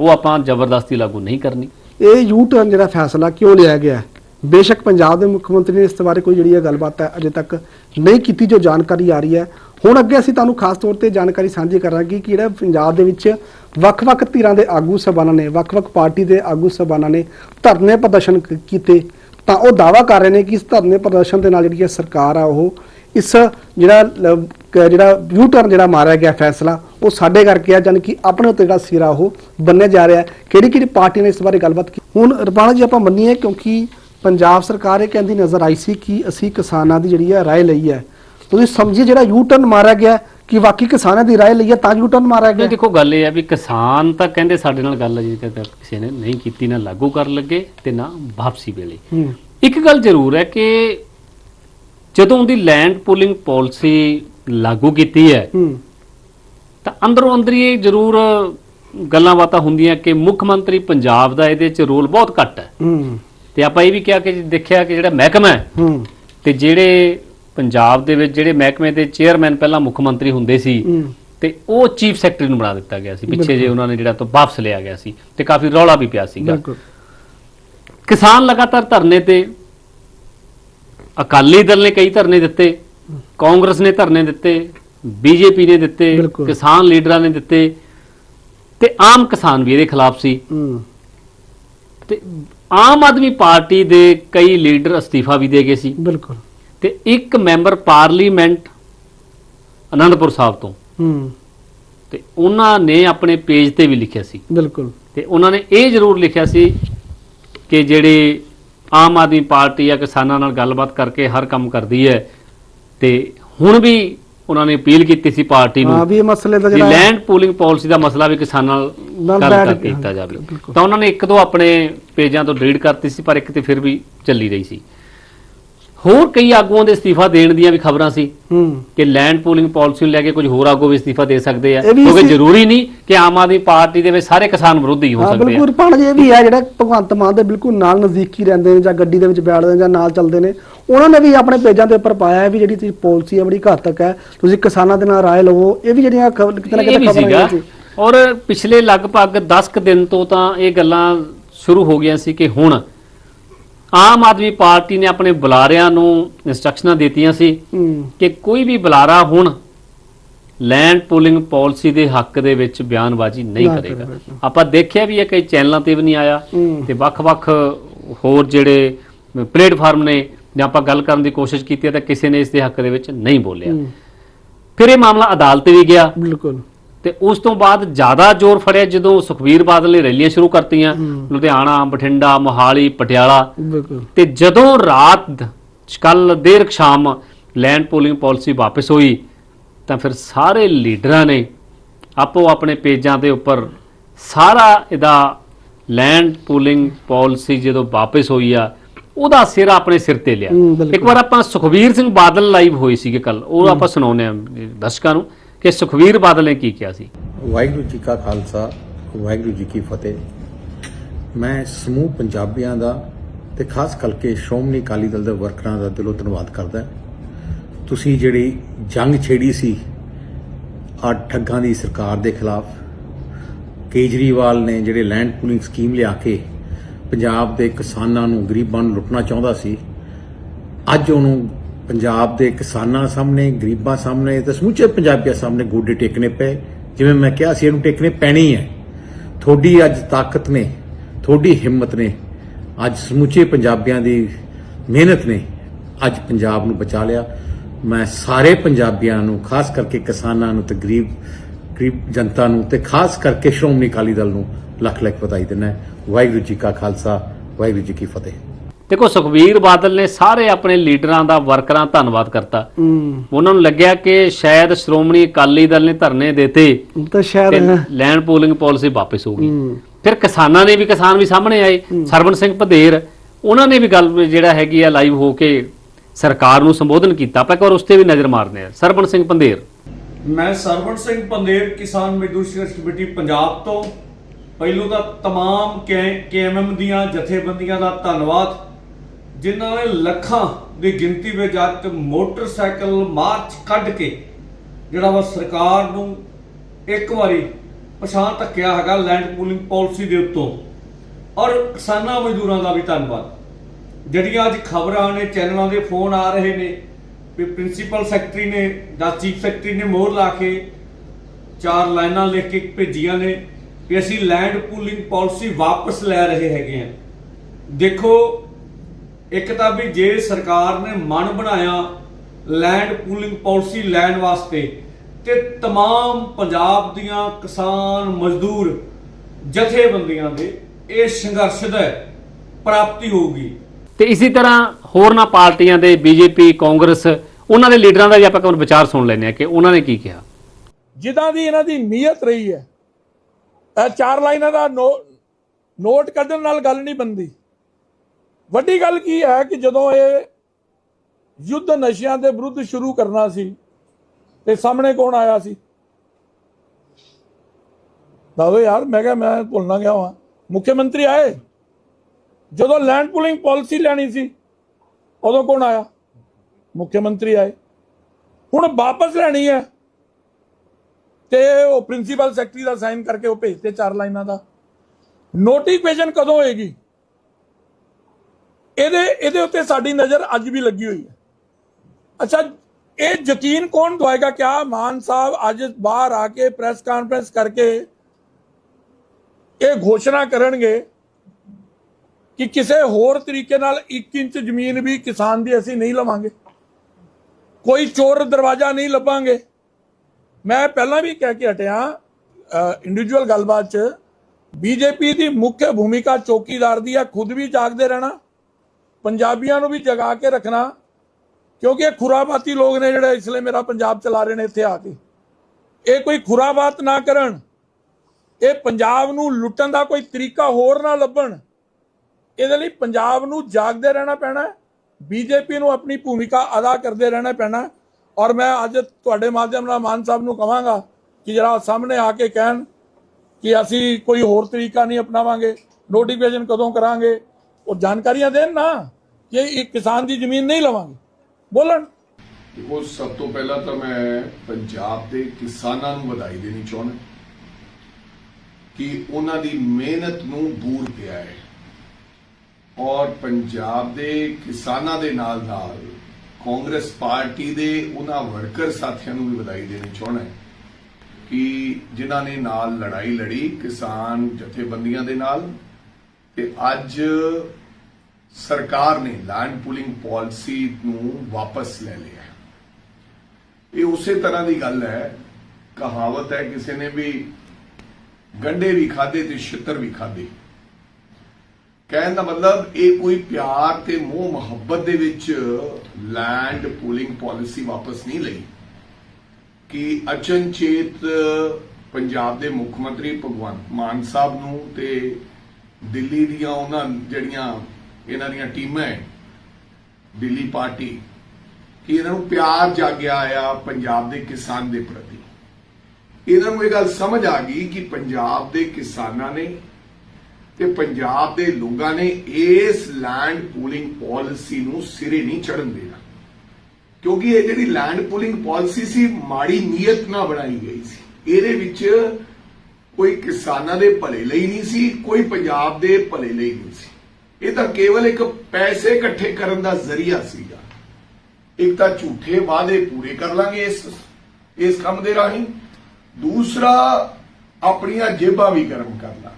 ਉਹ ਆਪਾਂ ਜ਼ਬਰਦਸਤੀ ਲਾਗੂ ਨਹੀਂ ਕਰਨੀ। ਇਹ ਯੂ ਟਰਨ ਜਿਹੜਾ ਫੈਸਲਾ ਕਿਉਂ ਲਿਆ ਗਿਆ? ਬੇਸ਼ੱਕ ਪੰਜਾਬ ਦੇ ਮੁੱਖ ਮੰਤਰੀ ਨੇ ਇਸ ਬਾਰੇ ਕੋਈ ਜਿਹੜੀ ਗੱਲਬਾਤ ਹੈ ਅਜੇ ਤੱਕ ਨਹੀਂ ਕੀਤੀ ਜੋ ਜਾਣਕਾਰੀ ਆ ਰਹੀ ਹੈ। ਹੁਣ ਅੱਗੇ ਅਸੀਂ ਤੁਹਾਨੂੰ ਖਾਸ ਤੌਰ ਤੇ ਜਾਣਕਾਰੀ ਸਾਂਝੀ ਕਰਾਂਗੇ ਕਿ ਜਿਹੜਾ ਪੰਜਾਬ ਦੇ ਵਿੱਚ ਵੱਖ-ਵੱਖ ਧਿਰਾਂ ਦੇ ਆਗੂ ਸਭਾਨਾਂ ਨੇ, ਵੱਖ-ਵੱਖ ਪਾਰਟੀ ਦੇ ਆਗੂ ਸਭਾਨਾਂ ਨੇ ਧਰਨੇ ਪ੍ਰਦਰਸ਼ਨ ਕੀਤੇ। ਤਾਂ ਉਹ ਦਾਵਾ ਕਰ ਰਹੇ ਨੇ ਕਿ ਇਸ ਧਰਨੇ ਪ੍ਰਦਰਸ਼ਨ ਦੇ ਨਾਲ ਜਿਹੜੀ ਹੈ ਸਰਕਾਰ ਆ, ਉਹ ਇਸ ਜਿਹੜਾ ਜਿਹੜਾ ਯੂ ਟਰਨ ਜਿਹੜਾ ਮਾਰਿਆ ਗਿਆ ਫੈਸਲਾ, ਉਹ ਸਾਡੇ ਕਰਕੇ ਆ, ਜਾਣੀ ਕਿ ਆਪਣੇ ਉੱਤੇ ਜਿਹੜਾ ਸਿਰਾ ਉਹ ਬੰਨਿਆ ਜਾ ਰਿਹਾ ਕਿਹੜੀ ਕਿਹੜੀ ਪਾਰਟੀ ਨੇ ਇਸ ਬਾਰੇ ਗੱਲਬਾਤ ਕੀਤੀ ਹੁਣ ਰਪਾਣਾ ਜੀ ਆਪਾਂ ਮੰਨੀਏ ਕਿਉਂਕਿ ਪੰਜਾਬ ਸਰਕਾਰ ਇਹ ਕਹਿੰਦੀ ਨਜ਼ਰ ਆਈ ਸੀ ਕਿ ਅਸੀਂ ਕਿਸਾਨਾਂ ਦੀ ਜਿਹੜੀ ਹੈ ਰਾਏ ਲਈ ਹੈ। ਤੁਸੀਂ ਸਮਝੀਏ ਜਿਹੜਾ ਯੂ ਟਰਨ ਮਾਰਿਆ ਗਿਆ ਕਿ ਵਾਕਈ ਕਿਸਾਨਾਂ ਦੀ ਰਾਏ ਲਈ ਹੈ ਤਾਂ ਯੂ ਟਰਨ ਮਾਰਿਆ ਗਿਆ। ਦੇਖੋ ਗੱਲ ਇਹ ਹੈ ਵੀ ਕਿਸਾਨ ਤਾਂ ਕਹਿੰਦੇ ਸਾਡੇ ਨਾਲ ਗੱਲ ਅਜੇ ਤੱਕ ਕਿਸੇ ਨੇ ਨਹੀਂ ਕੀਤੀ ਨਾ ਲਾਗੂ ਕਰਨ ਲੱਗੇ ਤੇ ਨਾ ਵਾਪਸੀ ਵੇਲੇ। ਇੱਕ ਗੱਲ ਜ਼ਰੂਰ ਹੈ ਕਿ ਜਦੋਂ ਦੀ ਲੈਂਡ ਪੂਲਿੰਗ ਪਾਲਿਸੀ ਲਾਗੂ ਕੀਤੀ ਹੈ ਤਾਂ ਅੰਦਰੋਂ ਅੰਦਰੀ ਇਹ ਜ਼ਰੂਰ ਗੱਲਾਂ ਬਾਤਾਂ ਹੁੰਦੀਆਂ ਕਿ ਮੁੱਖ ਮੰਤਰੀ ਪੰਜਾਬ ਦਾ ਇਹਦੇ 'ਚ ਰੋਲ ਬਹੁਤ ਘੱਟ ਹੈ। ਤੇ ਆਪਾਂ ਇਹ ਵੀ ਕਿਹਾ ਕਿ ਦੇਖਿਆ ਕਿ ਜਿਹੜਾ ਮਹਿਕਮਾ ਹੂੰ। ਤੇ ਜਿਹੜੇ ਪੰਜਾਬ ਦੇ ਵਿੱਚ ਜਿਹੜੇ ਮਹਿਕਮੇ ਦੇ ਚੇਅਰਮੈਨ ਪਹਿਲਾਂ ਮੁੱਖ ਮੰਤਰੀ ਹੁੰਦੇ ਸੀ ਤੇ ਉਹ ਚੀਫ ਸੈਕਟਰੀ ਨੂੰ ਬਣਾ ਦਿੱਤਾ ਗਿਆ ਸੀ। ਪਿੱਛੇ ਜੇ। ਉਹਨਾਂ ਨੇ ਜਿਹੜਾ ਤੋਂ ਵਾਪਸ ਲਿਆ ਗਿਆ ਸੀ ਤੇ ਕਾਫੀ ਰੌਲਾ ਵੀ ਪਿਆ ਸੀਗਾ। ਕਿਸਾਨ ਲਗਾਤਾਰ ਧਰਨੇ ਤੇ ਅਕਾਲੀ ਦਲ ਨੇ ਕਈ ਧਰਨੇ ਦਿੱਤੇ ਕਾਂਗਰਸ ਨੇ ਧਰਨੇ ਦਿੱਤੇ ਬੀਜੇਪੀ ਨੇ ਦਿੱਤੇ। ਕਿਸਾਨ ਲੀਡਰਾਂ ਨੇ ਦਿੱਤੇ ਤੇ ਆਮ ਕਿਸਾਨ ਵੀ ਇਹਦੇ ਖਿਲਾਫ ਸੀ। ਤੇ ਆਮ ਆਦਮੀ ਪਾਰਟੀ ਦੇ ਕਈ ਲੀਡਰ ਅਸਤੀਫਾ ਵੀ ਦੇ ਗਏ ਸੀ। ਬਿਲਕੁਲ। ਤੇ ਇੱਕ ਮੈਂਬਰ ਪਾਰਲੀਮੈਂਟ ਅਨੰਦਪੁਰ ਸਾਹਿਬ ਤੋਂ। ਹੂੰ। ਤੇ ਉਹਨਾਂ ਨੇ ਆਪਣੇ ਪੇਜ ਤੇ ਵੀ ਲਿਖਿਆ ਸੀ। ਬਿਲਕੁਲ। ਤੇ ਉਹਨਾਂ ਨੇ ਇਹ ਜ਼ਰੂਰ ਲਿਖਿਆ ਸੀ ਕਿ ਜਿਹੜੇ ਆਮ ਆਦਮੀ ਪਾਰਟੀ ਆ ਕਿਸਾਨਾਂ ਨਾਲ ਗੱਲਬਾਤ ਕਰਕੇ ਹਰ ਕੰਮ ਕਰਦੀ ਹੈ ਤੇ ਹੁਣ ਵੀ ਉਹਨਾਂ ਨੇ ਅਪੀਲ ਕੀਤੀ ਸੀ ਪਾਰਟੀ ਹਾਂ ਨੂੰ ਵੀ ਇਹ ਮਸਲੇ ਦਾ ਜਿਹੜਾ ਲੈਂਡ ਪੂਲਿੰਗ ਪਾਲਿਸੀ ਦਾ ਮਸਲਾ ਵੀ ਕਿਸਾਨਾਂ ਨਾਲ ਗੱਲ ਕੀਤਾ ਹਾਂ, ਜਾਵੇ। ਤਾਂ ਉਹਨਾਂ ਨੇ ਇੱਕ ਦੋ ਆਪਣੇ ਪੇਜਾਂ ਤੋਂ ਡਿਲੀਟ ਕਰਤੀ ਸੀ ਪਰ ਇੱਕ ਤੇ ਫਿਰ ਵੀ ਚੱਲੀ ਰਹੀ ਸੀ। ਹੋਰ ਕਈ ਆਗੂਆਂ ਦੇ ਅਸਤੀਫਾ ਦੇਣ ਦੀਆਂ ਵੀ ਖਬਰਾਂ ਸੀ ਹੂੰ। ਕਿ ਲੈਂਡ ਪੂਲਿੰਗ ਪਾਲਿਸੀ ਨੂੰ ਲੈ ਕੇ ਕੁਝ ਹੋਰ ਆਗੂ ਵੀ ਅਸਤੀਫਾ ਦੇ ਸਕਦੇ ਆ। ਇਹ ਵੀ ਕਿਉਂਕਿ ਸੀ- ਜ਼ਰੂਰੀ ਨਹੀਂ ਕਿ ਆਮ ਆਦਮੀ ਪਾਰਟੀ ਦੇ ਵਿੱਚ ਸਾਰੇ ਕਿਸਾਨ ਵਿਰੋਧੀ ਹੋ ਹਾਂ ਸਕਦੇ ਆ। ਬਿਲਕੁਲ ਪਾਣ ਜੀ ਇਹ ਵੀ ਹੈ ਜਿਹੜਾ ਭਗਵੰਤ ਮਾਨ ਦੇ ਬਿਲਕੁਲ ਨਾਲ ਨਜ਼ਦੀਕੀ ਰਹਿੰਦੇ ਨੇ ਜਾਂ ਗੱਡੀ ਦੇ ਵਿੱਚ ਬੈਠਦੇ ਨੇ ਜਾਂ ਨਾਲ ਚੱਲਦੇ ਨੇ ਉਹਨਾਂ ਨੇ ਵੀ ਆਪਣੇ ਪੇਜਾਂ ਦੇ ਉੱਪਰ ਪਾਇਆ ਹੈ ਵੀ ਜਿਹੜੀ ਤੁਸੀਂ ਪਾਲਿਸੀ ਹੈ ਬੜੀ ਘਾਤਕ ਹੈ ਤੁਸੀਂ ਕਿਸਾਨਾਂ ਦੇ ਨਾਲ ਰਾਏ ਲਵੋ। ਇਹ ਵੀ ਜਿਹੜੀਆਂ ਖਬਰ ਕਿਤੇ ਨਾ ਇਹ ਕਿਤੇ ਵੀ ਖਬਰਾਂ ਸੀਗਾ। ਆਈਆਂ ਸੀ ਔਰ ਪਿਛਲੇ ਲਗਭਗ 10 ਕੁ ਦਿਨ ਤੋਂ ਤਾਂ ਇਹ ਗੱਲਾਂ ਸ਼ੁਰੂ ਹੋ ਗਈਆਂ ਸੀ ਕਿ ਹੁਣ ਆਮ ਆਦਮੀ ਪਾਰਟੀ ਨੇ ਆਪਣੇ ਬੁਲਾਰਿਆਂ ਨੂੰ ਇਨਸਟਰਕਸ਼ਨਾਂ ਦਿੱਤੀਆਂ ਸੀ ਕਿ ਕੋਈ ਵੀ ਬੁਲਾਰਾ ਹੁਣ ਲੈਂਡ ਪੂਲਿੰਗ ਪਾਲਿਸੀ ਦੇ ਹੱਕ ਦੇ ਵਿੱਚ ਬਿਆਨਬਾਜ਼ੀ ਨਹੀਂ ਕਰੇਗਾ। ਆਪਾਂ ਦੇਖਿਆ ਵੀ ਇਹ ਕਈ ਚੈਨਲਾਂ ਤੇ ਵੀ ਨਹੀਂ ਆਇਆ। ਤੇ ਵੱਖ-ਵੱਖ ਹੋਰ ਜਿਹੜੇ ਪਲੇਟਫਾਰਮ ਨੇ ਜਾਂ ਆਪਾਂ ਗੱਲ ਕਰਨ ਦੀ ਕੋਸ਼ਿਸ਼ ਕੀਤੀ ਤਾਂ ਕਿਸੇ ਨੇ ਇਸ ਦੇ ਹੱਕ ਦੇ ਵਿੱਚ ਨਹੀਂ ਬੋਲਿਆ। ਫਿਰ ਇਹ ਮਾਮਲਾ ਅਦਾਲਤ ਵੀ ਗਿਆ। ਬਿਲਕੁਲ। ਤੇ ਉਸ ਤੋਂ ਬਾਅਦ ਜ਼ਿਆਦਾ ਜ਼ੋਰ ਫੜਿਆ ਜਦੋਂ ਸੁਖਬੀਰ ਬਾਦਲ ਨੇ ਰੈਲੀਆਂ ਸ਼ੁਰੂ ਕਰਤੀਆਂ। ਲੁਧਿਆਣਾ ਬਠਿੰਡਾ ਮੋਹਾਲੀ ਪਟਿਆਲਾ। ਤੇ ਜਦੋਂ ਰਾਤ ਕੱਲ ਦੇਰ ਸ਼ਾਮ ਲੈਂਡ ਪੋਲਿੰਗ ਪਾਲਿਸੀ ਵਾਪਸ ਹੋਈ ਤਾਂ ਫਿਰ ਸਾਰੇ ਲੀਡਰਾਂ ਨੇ ਆਪੋ ਆਪਣੇ ਪੇਜਾਂ ਦੇ ਉੱਪਰ ਸਾਰਾ ਇਹਦਾ ਲੈਂਡ ਪੋਲਿੰਗ ਪਾਲਿਸੀ ਜਦੋਂ ਵਾਪਸ ਹੋਈ ਆ ਉਹਦਾ ਸਿਰ ਆਪਣੇ ਸਿਰ ਤੇ ਲਿਆ। ਇੱਕ ਵਾਰ ਆਪਾਂ ਸੁਖਬੀਰ ਸਿੰਘ ਬਾਦਲ ਲਾਈਵ ਹੋਈ ਸੀਗੇ ਕੱਲ ਉਹ ਆਪਾਂ ਸੁਣਾਉਂਦੇ ਆ ਦਰਸ਼ਕਾਂ ਨੂੰ। ਕਿ ਸੁਖਬੀਰ ਬਾਦਲ ਨੇ ਕੀ ਕਿਹਾ ਸੀ? ਵਾਹਿਗੁਰੂ ਜੀ ਕਾ ਖਾਲਸਾ, ਵਾਹਿਗੁਰੂ ਜੀ ਕੀ ਫਤਿਹ। ਮੈਂ ਸਮੂਹ ਪੰਜਾਬੀਆਂ ਦਾ ਤੇ ਖਾਸ ਕਰਕੇ ਸ਼੍ਰੋਮਣੀ ਅਕਾਲੀ ਦਲ ਦੇ ਵਰਕਰਾਂ ਦਾ ਦਿਲੋਂ ਧੰਨਵਾਦ ਕਰਦਾ ਤੁਸੀਂ ਜਿਹੜੀ ਜੰਗ ਛੇੜੀ ਸੀ ਆ ਠੱਗਾਂ ਦੀ ਸਰਕਾਰ ਦੇ ਖਿਲਾਫ, ਕੇਜਰੀਵਾਲ ਨੇ ਜਿਹੜੇ ਲੈਂਡ ਪੂਲਿੰਗ ਸਕੀਮ ਲਿਆ ਕੇ ਪੰਜਾਬ ਦੇ ਕਿਸਾਨਾਂ ਨੂੰ, ਗਰੀਬਾਂ ਨੂੰ ਲੁੱਟਣਾ ਚਾਹੁੰਦਾ ਸੀ, ਅੱਜ ਉਹਨੂੰ ਪੰਜਾਬ ਦੇ ਕਿਸਾਨਾਂ ਸਾਹਮਣੇ, ਗਰੀਬਾਂ ਸਾਹਮਣੇ ਤੇ ਸਮੁੱਚੇ ਪੰਜਾਬੀਆਂ ਸਾਹਮਣੇ ਗੋਡੇ ਟੇਕਣੇ ਪਏ। ਜਿਵੇਂ ਮੈਂ ਕਿਹਾ ਸੀ, ਇਹਨੂੰ ਟੇਕਣੇ ਪੈਣੇ ਹੈ ਤੁਹਾਡੀ ਅੱਜ ਤਾਕਤ ਨੇ, ਤੁਹਾਡੀ ਹਿੰਮਤ ਨੇ, ਅੱਜ ਸਮੁੱਚੇ ਪੰਜਾਬੀਆਂ ਦੀ ਮਿਹਨਤ ਨੇ, ਅੱਜ ਪੰਜਾਬ ਨੂੰ ਬਚਾ ਲਿਆ। ਮੈਂ ਸਾਰੇ ਪੰਜਾਬੀਆਂ ਨੂੰ, ਖਾਸ ਕਰਕੇ ਕਿਸਾਨਾਂ ਨੂੰ ਤੇ ਗਰੀਬ ਗਰੀਬ ਜਨਤਾ ਨੂੰ ਤੇ ਖਾਸ ਕਰਕੇ ਸ਼੍ਰੋਮਣੀ ਅਕਾਲੀ ਦਲ ਨੂੰ ਲੱਖ ਲੱਖ ਵਧਾਈ ਦਿੰਦਾ ਵਾਹਿਗੁਰੂ ਜੀ ਕਾ ਖਾਲਸਾ, ਵਾਹਿਗੁਰੂ ਜੀ ਕੀ ਫਤਿਹ। ਦੇਖੋ ਸੁਖਬੀਰ ਬਾਦਲ ਨੇ ਸਾਰੇ ਆਪਣੇ ਲੀਡਰਾਂ ਦਾ ਵਰਕਰਾਂ ਦਾ ਧੰਨਵਾਦ ਕਰਤਾ ਹੂੰ ਉਹਨਾਂ ਨੂੰ ਲੱਗਿਆ ਕਿ ਸ਼ਾਇਦ ਸ਼੍ਰੋਮਣੀ ਅਕਾਲੀ ਦਲ ਨੇ ਧਰਨੇ ਦਿੱਤੇ ਤਾਂ ਸ਼ਾਇਦ ਤੇ ਲੈਂਡ ਪੂਲਿੰਗ ਪਾਲਿਸੀ ਵਾਪਸ ਹੋ ਗਈ ਹੂੰ ਫਿਰ ਕਿਸਾਨਾਂ ਨੇ ਵੀ ਕਿਸਾਨ ਵੀ ਸਾਹਮਣੇ ਆਏ ਸਰਵਣ ਸਿੰਘ ਪਧੇਰ ਉਹਨਾਂ ਨੇ ਵੀ ਗੱਲ ਜਿਹੜਾ ਹੈਗੀ ਆ ਲਾਈਵ ਹੋ ਕੇ ਸਰਕਾਰ ਨੂੰ ਸੰਬੋਧਨ ਕੀਤਾ ਆਪਾਂ ਇੱਕ ਵਾਰ ਉਸ ਤੇ ਵੀ ਨਜ਼ਰ ਮਾਰਦੇ ਆ ਸਰਵਣ ਸਿੰਘ ਪੰਧੇਰ ਮੈਂ ਸਰਵਣ ਸਿੰਘ ਪੰਦੇਰ ਕਿਸਾਨ ਮਜ਼ਦੂਰ ਸੰਘਰਸ਼ ਕਮੇਟੀ ਪੰਜਾਬ ਤੋਂ ਪਹਿਲੋਂ ਤਾਂ तमाम ਕੇਐਮਐਮ ਦੀਆਂ ਜਥੇਬੰਦੀਆਂ ਦਾ ਧੰਨਵਾਦ ਜਿਨ੍ਹਾਂ ਨੇ ਲੱਖਾਂ ਦੀ ਗਿਣਤੀ ਵਿੱਚ ਅੱਜ ਮੋਟਰਸਾਈਕਲ ਮਾਰਚ ਕੱਢ ਕੇ ਜਿਹੜਾ ਵਾ ਸਰਕਾਰ ਨੂੰ ਇੱਕ ਵਾਰੀ ਪਛਾਣ ਤੱਕਿਆ ਹੈਗਾ ਲੈਂਡ ਪੂਲਿੰਗ ਪਾਲਿਸੀ ਦੇ ਉੱਤੋਂ। ਔਰ ਕਿਸਾਨਾਂ ਮਜ਼ਦੂਰਾਂ ਦਾ ਵੀ ਧੰਨਵਾਦ। ਜਿਹੜੀਆਂ ਅੱਜ ਖਬਰਾਂ ਨੇ, ਚੈਨਲਾਂ ਦੇ ਫੋਨ ਆ ਰਹੇ ਨੇ, ਵੀ ਪ੍ਰਿੰਸੀਪਲ ਸੈਕਟਰੀ ਨੇ ਜਾਂ ਚੀਫ ਸੈਕਟਰੀ ਨੇ ਮੋਹਰ ਲਾ ਕੇ ਚਾਰ ਲਾਈਨਾਂ ਲਿਖ ਕੇ ਭੇਜੀਆਂ ਨੇ ਵੀ ਅਸੀਂ ਲੈਂਡ ਪੂਲਿੰਗ ਪਾਲਿਸੀ ਵਾਪਸ ਲੈ ਰਹੇ ਹੈਗੇ ਆ ਦੇਖੋ ਇੱਕ ਤਾਂ ਵੀ ਜੇ ਸਰਕਾਰ ਨੇ ਮਨ ਬਣਾਇਆ ਲੈਂਡ ਪੂਲਿੰਗ ਪਾਲਿਸੀ ਲੈਣ ਵਾਸਤੇ ਤੇ तमाम ਪੰਜਾਬ ਦੀਆਂ ਕਿਸਾਨ ਮਜ਼ਦੂਰ ਜਥੇਬੰਦੀਆਂ ਦੇ ਇਹ ਸੰਘਰਸ਼ ਦਾ ਪ੍ਰਾਪਤੀ ਹੋਊਗੀ ਤੇ ਇਸੇ ਤਰ੍ਹਾਂ ਹੋਰਨਾਂ ਪਾਰਟੀਆਂ ਦੇ ਬੀਜੇਪੀ ਕਾਂਗਰਸ ਉਹਨਾਂ ਦੇ ਲੀਡਰਾਂ ਦਾ ਵੀ ਆਪਾਂ ਕੋਲ ਵਿਚਾਰ ਸੁਣ ਲੈਂਦੇ ਆ ਕਿ ਉਹਨਾਂ ਨੇ ਕੀ ਕਿਹਾ ਜਿੱਦਾਂ ਦੀ ਇਹਨਾਂ ਦੀ ਨੀਅਤ ਰਹੀ ਹੈ ਇਹ ਚਾਰ ਲਾਈਨਾਂ ਦਾ ਨੋ- ਨੋਟ ਕੱਢਣ ਨਾਲ ਗੱਲ ਨਹੀਂ ਬਣਦੀ ਵੱਡੀ ਗੱਲ ਕੀ ਹੈ ਕਿ ਜਦੋਂ ਇਹ ਯੁੱਧ ਨਸ਼ਿਆਂ ਦੇ ਵਿਰੁੱਧ ਸ਼ੁਰੂ ਕਰਨਾ ਸੀ ਤੇ ਸਾਹਮਣੇ ਕੌਣ ਆਇਆ ਸੀ? ਦੱਸੋ ਯਾਰ, ਮੈਂ ਕਿਹਾ ਮੈਂ ਭੁੱਲਣਾ ਗਿਆ ਹਾਂ ਮੁੱਖ ਮੰਤਰੀ ਆਏ? ਜਦੋਂ ਲੈਂਡ ਪੂਲਿੰਗ ਪਾਲਿਸੀ ਲੈਣੀ ਸੀ, ਉਦੋਂ ਕੌਣ ਆਇਆ? ਮੁੱਖ ਮੰਤਰੀ ਆਏ। ਹੁਣ ਵਾਪਸ ਲੈਣੀ ਹੈ ਤੇ ਉਹ ਪ੍ਰਿੰਸੀਪਲ ਸੈਕਟਰੀ ਦਾ ਸਾਈਨ ਕਰਕੇ ਉਹ ਭੇਜਤੇ ਚਾਰ ਲਾਈਨਾਂ ਦਾ। ਨੋਟੀਫਿਕੇਸ਼ਨ ਕਦੋਂ ਹੋਏਗੀ? ਇਹਦੇ ਇਹਦੇ ਉੱਤੇ ਸਾਡੀ ਨਜ਼ਰ ਅੱਜ ਵੀ ਲੱਗੀ ਹੋਈ ਹੈ। ਅੱਛਾ, ਇਹ ਯਕੀਨ ਕੌਣ ਦਵਾਏਗਾ? ਕਿਆ ਮਾਨ ਸਾਹਿਬ ਅੱਜ ਬਾਹਰ ਆ ਕੇ ਪ੍ਰੈਸ ਕਾਨਫਰੰਸ ਕਰਕੇ ਇਹ ਘੋਸ਼ਣਾ ਕਰਨਗੇ ਕਿ ਕਿਸੇ ਹੋਰ ਤਰੀਕੇ ਨਾਲ 1 ਇੰਚ ਜ਼ਮੀਨ ਵੀ ਕਿਸਾਨ ਦੀ ਅਸੀਂ ਨਹੀਂ ਲਵਾਂਗੇ। ਕੋਈ ਚੋਰ ਦਰਵਾਜ਼ਾ ਨਹੀਂ ਲੱਭਾਂਗੇ। ਮੈਂ ਪਹਿਲਾਂ ਵੀ ਕਹਿ ਕੇ ਹਟਿਆ ਇੰਡੀਵਿਜੂਅਲ ਗੱਲਬਾਤ 'ਚ, ਬੀਜੇਪੀ ਦੀ ਮੁੱਖ ਭੂਮਿਕਾ ਚੌਕੀਦਾਰ ਦੀ ਆ, ਖੁਦ ਵੀ ਜਾਗਦੇ ਰਹਿਣਾ। ਪੰਜਾਬੀਆਂ ਨੂੰ ਵੀ ਜਗਾ ਕੇ ਰੱਖਣਾ, ਕਿਉਂਕਿ ਇਹ ਖੁਰਾਬਾਤੀ ਲੋਕ ਨੇ ਜਿਹੜੇ ਇਸ ਲਈ ਮੇਰਾ ਪੰਜਾਬ ਚਲਾ ਰਹੇ ਨੇ ਇੱਥੇ ਆ ਕੇ। ਇਹ ਕੋਈ ਖੁਰਾਬਾਤ ਨਾ ਕਰਨ, ਇਹ ਪੰਜਾਬ ਨੂੰ ਲੁੱਟਣ ਦਾ ਕੋਈ ਤਰੀਕਾ ਹੋਰ ਨਾ ਲੱਭਣ, ਇਹਦੇ ਲਈ ਪੰਜਾਬ ਨੂੰ ਜਾਗਦੇ ਰਹਿਣਾ ਪੈਣਾ, ਬੀਜੇਪੀ ਨੂੰ ਆਪਣੀ ਭੂਮਿਕਾ ਅਦਾ ਕਰਦੇ ਰਹਿਣਾ ਪੈਣਾ। ਔਰ ਮੈਂ ਅੱਜ ਤੁਹਾਡੇ ਮਾਧਿਅਮ ਨਾਲ ਮਾਨ ਸਾਹਿਬ ਨੂੰ ਕਹਾਂਗਾ ਕਿ ਜਰਾ ਸਾਹਮਣੇ ਆ ਕੇ ਕਹਿਣ ਕਿ ਅਸੀਂ ਕੋਈ ਹੋਰ ਤਰੀਕਾ ਨਹੀਂ ਅਪਣਾਵਾਂਗੇ, ਨੋਟੀਫਿਕੇਸ਼ਨ ਕਦੋਂ ਕਰਾਂਗੇ, ਉਹ ਜਾਣਕਾਰੀਆਂ ਦੇਣ ਨਾ। ਕਿ ਇੱਕ ਕਿਸਾਨ ਦੀ ਜ਼ਮੀਨ ਨਹੀਂ ਲਵਾਂਗੇ। ਬੋਲਣ। ਦੇਖੋ ਸਭ ਤੋਂ ਪਹਿਲਾਂ ਤਾਂ ਮੈਂ ਪੰਜਾਬ ਦੇ ਕਿਸਾਨਾਂ ਨੂੰ ਵਧਾਈ ਦੇਣੀ ਚਾਹੁੰਦਾ ਕਿ ਉਹਨਾਂ ਦੀ ਮਿਹਨਤ ਨੂੰ ਬੂਰ ਪਿਆ ਹੈ ਔਰ ਪੰਜਾਬ ਦੇ ਕਿਸਾਨਾਂ ਦੇ ਨਾਲ ਨਾਲ ਕਾਂਗਰਸ ਪਾਰਟੀ ਦੇ ਉਹਨਾਂ ਵਰਕਰ ਸਾਥੀਆਂ ਨੂੰ ਵੀ ਵਧਾਈ ਦੇਣੀ ਚਾਹੁੰਦਾ ਕਿ ਜਿਨ੍ਹਾਂ ਨੇ ਨਾਲ ਲੜਾਈ ਲੜੀ ਕਿਸਾਨ ਜਥੇਬੰਦੀਆਂ ਦੇ ਨਾਲ ਤੇ ਅੱਜ ਸਰਕਾਰ ਨੇ ਲੈਂਡ ਪੂਲਿੰਗ ਪਾਲਿਸੀ ਨੂੰ ਵਾਪਸ ਲੈ ਲਿਆ ਇਹ ਉਸੇ ਤਰ੍ਹਾਂ ਦੀ ਗੱਲ ਹੈ, ਕਹਾਵਤ ਹੈ ਕਿਸੇ ਨੇ ਵੀ ਗੰਡੇ ਵੀ ਖਾਦੇ ਤੇ ਛਿੱਤਰ ਵੀ ਖਾਦੇ ਕਹਿਣ ਦਾ ਮਤਲਬ ਇਹ ਕੋਈ ਪਿਆਰ ਤੇ ਮੋਹ ਮੁਹੱਬਤ ਦੇ ਵਿੱਚ ਲੈਂਡ ਪੂਲਿੰਗ ਪਾਲਿਸੀ ਵਾਪਸ ਨਹੀਂ ਲਈ। ਕਿ ਅਚਨਚੇਤ ਪੰਜਾਬ ਦੇ ਮੁੱਖ ਮੰਤਰੀ ਭਗਵੰਤ ਮਾਨ ਸਾਹਿਬ ਨੂੰ ਤੇ ਦਿੱਲੀ ਦੀਆਂ ਉਹਨਾਂ ਜਿਹੜੀਆਂ ਇਹਨਾਂ ਦੀਆਂ ਟੀਮਾਂ ਦਿੱਲੀ ਪਾਰਟੀ, ਕਿ ਇਹਨਾਂ ਨੂੰ ਪਿਆਰ ਜਾਗਿਆ ਆ ਪੰਜਾਬ ਦੇ ਕਿਸਾਨ ਦੇ ਪ੍ਰਤੀ। ਇਹਨਾਂ ਨੂੰ ਇਹ ਗੱਲ ਸਮਝ ਆ ਗਈ ਕਿ ਪੰਜਾਬ ਦੇ ਕਿਸਾਨਾਂ ਨੇ ਤੇ ਪੰਜਾਬ ਦੇ ਲੋਕਾਂ ਨੇ ਇਸ ਲੈਂਡ ਪੂਲਿੰਗ ਪਾਲਿਸੀ ਨੂੰ ਸਿਰੇ ਨਹੀਂ ਚੜਨ ਦੇਣਾ। ਕਿਉਂਕਿ ਇਹ ਜਿਹੜੀ ਲੈਂਡ ਪੂਲਿੰਗ ਪਾਲਿਸੀ ਸੀ, ਮਾੜੀ ਨੀਅਤ ਨਾਲ ਬਣਾਈ ਗਈ ਸੀ। ਇਹਦੇ ਵਿੱਚ ਕੋਈ ਕਿਸਾਨਾਂ ਦੇ ਭਲੇ ਲਈ ਨਹੀਂ ਸੀ, ਕੋਈ ਪੰਜਾਬ ਦੇ ਭਲੇ ਲਈ ਨਹੀਂ ਸੀ। ਇਹ ਤਾਂ ਕੇਵਲ ਇੱਕ ਪੈਸੇ ਇਕੱਠੇ ਕਰਨ ਦਾ ਜ਼ਰੀਆ ਸੀਗਾ। ਇੱਕ ਤਾਂ ਝੂਠੇ ਵਾਅਦੇ ਪੂਰੇ ਕਰ ਲਾਂਗੇ ਇਸ ਇਸ ਕੰਮ ਦੇ ਰਾਹੀਂ। ਦੂਸਰਾ, ਆਪਣੀਆਂ ਜੇਬਾਂ ਵੀ ਗਰਮ ਕਰ ਲਾਂਗੇ।